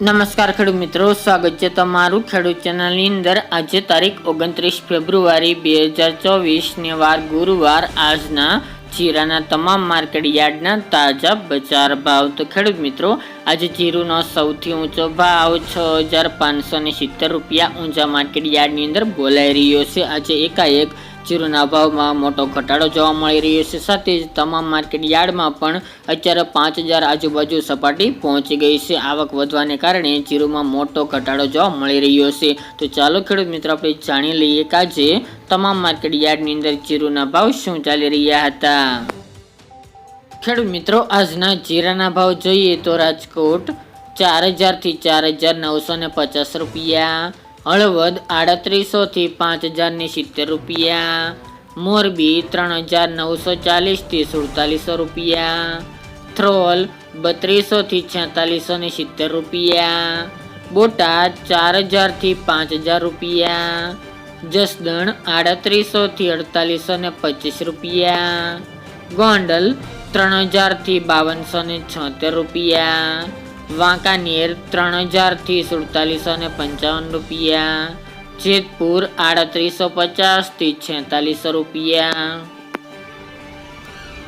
નમસ્કાર ખેડૂત મિત્રો, સ્વાગત છે તમારું ખેડૂત ચેનલની અંદર. આજે તારીખ ઓગણત્રીસ ફેબ્રુઆરી બે હજાર ચોવીસને વાર ગુરુવાર આજના જીરાના તમામ માર્કેટ યાર્ડના તાજા બજાર ભાવ. તો ખેડૂત મિત્રો, આજે જીરુનો સૌથી ઊંચો ભાવ છ હજાર પાંચસો સિત્તેર રૂપિયા ઊંચા માર્કેટ યાર્ડની અંદર બોલાઈ રહ્યો છે. આજે એકાએક જીરુના ભાવમાં મોટો ઘટાડો જોવા મળી રહ્યો છે. સાથે જ તમામ માર્કેટ યાર્ડમાં પણ અત્યારે પાંચ હજાર આજુબાજુ સપાટી પહોંચી ગઈ છે. આવક વધવાને કારણે જીરુમાં મોટો ઘટાડો જોવા મળી રહ્યો છે. તો ચાલો ખેડૂત મિત્રો, આપણે જાણી લઈએ કે આજે તમામ માર્કેટ યાર્ડની અંદર જીરુના ભાવ શું ચાલી રહ્યા હતા. ખેડૂત મિત્રો, આજના જીરાના ભાવ જોઈએ તો રાજકોટ ચાર હજારથી ચાર હજાર નવસો ને પચાસ રૂપિયા હળવદ આડત્રીસો થી પાંચ હજાર ને સિત્તેર રૂપિયા. મોરબી ત્રણ હજાર નવસો ચાલીસથી સુડતાલીસો રૂપિયા. થ્રોલ બત્રીસો થી છેતાલીસો ને સિત્તેર રૂપિયા. બોટાદ ચાર હજારથી પાંચ હજાર રૂપિયા. જસદણ આડત્રીસો થી અડતાલીસો ને પચીસ રૂપિયા. ગોંડલ ત્રણ હજારથી બાવનસો ને છોતેર રૂપિયા. વાંકાનેર ત્રણ હજારથી સુડતાલીસો ને પંચાવન રૂપિયા. જેતપુર આડત્રીસો પચાસથી છેતાલીસો રૂપિયા.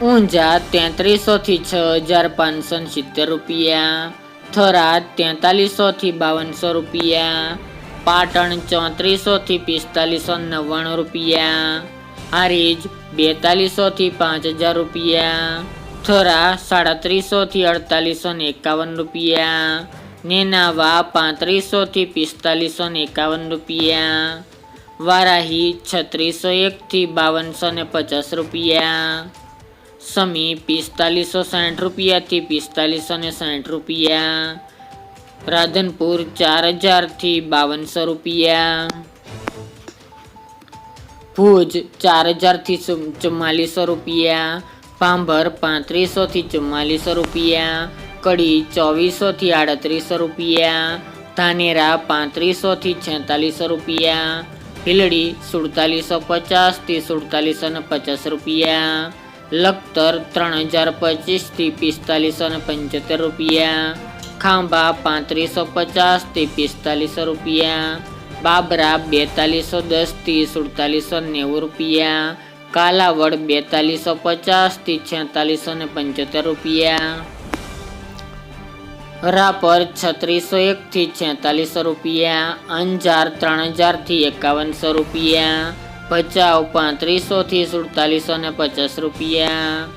ઊંઝા તેત્રીસોથી છ હજાર પાંચસો સિત્તેર રૂપિયા. થરાદ તેતાલીસોથી બાવનસો રૂપિયા. પાટણ ચોત્રીસોથી પિસ્તાલીસો નવ્વાણું રૂપિયા. હારીજ બેતાલીસોથી પાંચ હજાર રૂપિયા. થરા સાડત્રીસોથી અડતાલીસો ને એકાવન રૂપિયા. નેનાવા પાંત્રીસોથી પિસ્તાલીસો ને એકાવન રૂપિયા. વારાહી છત્રીસો એકથી બાવનસો ને પચાસ રૂપિયા. સમી પિસ્તાલીસો સાઠ રૂપિયાથી પિસ્તાલીસો ને સાઠ રૂપિયા. રાધનપુર ચાર હજારથી બાવનસો રૂપિયા. ભુજ ચાર હજારથી ચુમ્માલીસો રૂપિયા. પાંભર પાંત્રીસોથી ચુમ્માલીસો રૂપિયા કડી ચોવીસોથી આડત્રીસો રૂપિયા, ધાનેરા પાંત્રીસોથી છેતાલીસો રૂપિયા ભીલડી સુડતાલીસો પચાસથી સુડતાલીસો ને પચાસ રૂપિયા, લખતર ત્રણ હજાર પચીસથી પિસ્તાલીસો ને પંચોતેર રૂપિયા, ખાંભા પાંત્રીસો પચાસથી પિસ્તાલીસો રૂપિયા, બાબરા બેતાલીસો દસથી સુડતાલીસો નેવું રૂપિયા કાલાવડ બેતાલીસો પચાસથી છેતાલીસો ને પંચોતેર રૂપિયા. રાપર છત્રીસો એકથી છેતાલીસો રૂપિયા. અંજાર ત્રણ હજારથી એકાવનસો રૂપિયા. ભચાઉ પાંત્રીસોથી સુડતાલીસો ને પચાસ રૂપિયા.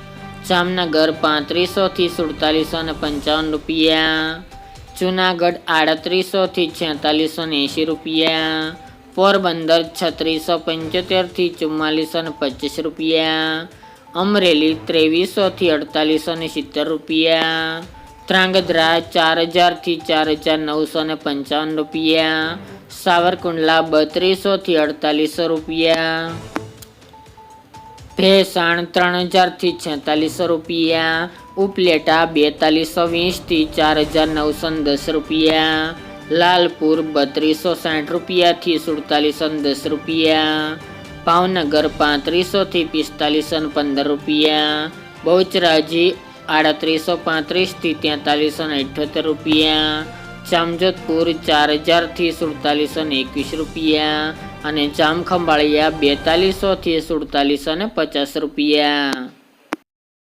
જામનગર પાંત્રીસોથી સુડતાલીસો ને પંચાવન રૂપિયા. જુનાગઢ આડત્રીસોથી છેતાલીસો ને એંશી રૂપિયા. પોરબંદર છત્રીસો પંચોતેરથી ચુમ્માલીસો ને પચીસ રૂપિયા. અમરેલી ત્રેવીસોથી અડતાલીસો ને સિત્તેર રૂપિયા. ત્રાંગધ્રા ચાર હજારથી ચાર હજાર નવસો ને પંચાવન રૂપિયા. સાવરકુંડલા બત્રીસોથી અડતાલીસો રૂપિયા. ભેસાણ ત્રણ હજારથી છેતાલીસો રૂપિયા. ઉપલેટા બેતાલીસો વીસથી ચાર હજાર નવસો દસ રૂપિયા. લાલપુર બત્રીસો સાઠ રૂપિયાથી સુડતાલીસો દસ રૂપિયા. ભાવનગર પાંત્રીસોથી પિસ્તાલીસો પંદર રૂપિયા. બહુચરાજી આડત્રીસો પાંત્રીસથી તેતાલીસો અઠ્યોતેર રૂપિયા. જામજોધપુર ચાર હજારથી સુડતાલીસો એકવીસ રૂપિયા. અને જામખંભાળિયા બેતાલીસોથી સુડતાલીસો પચાસ રૂપિયા.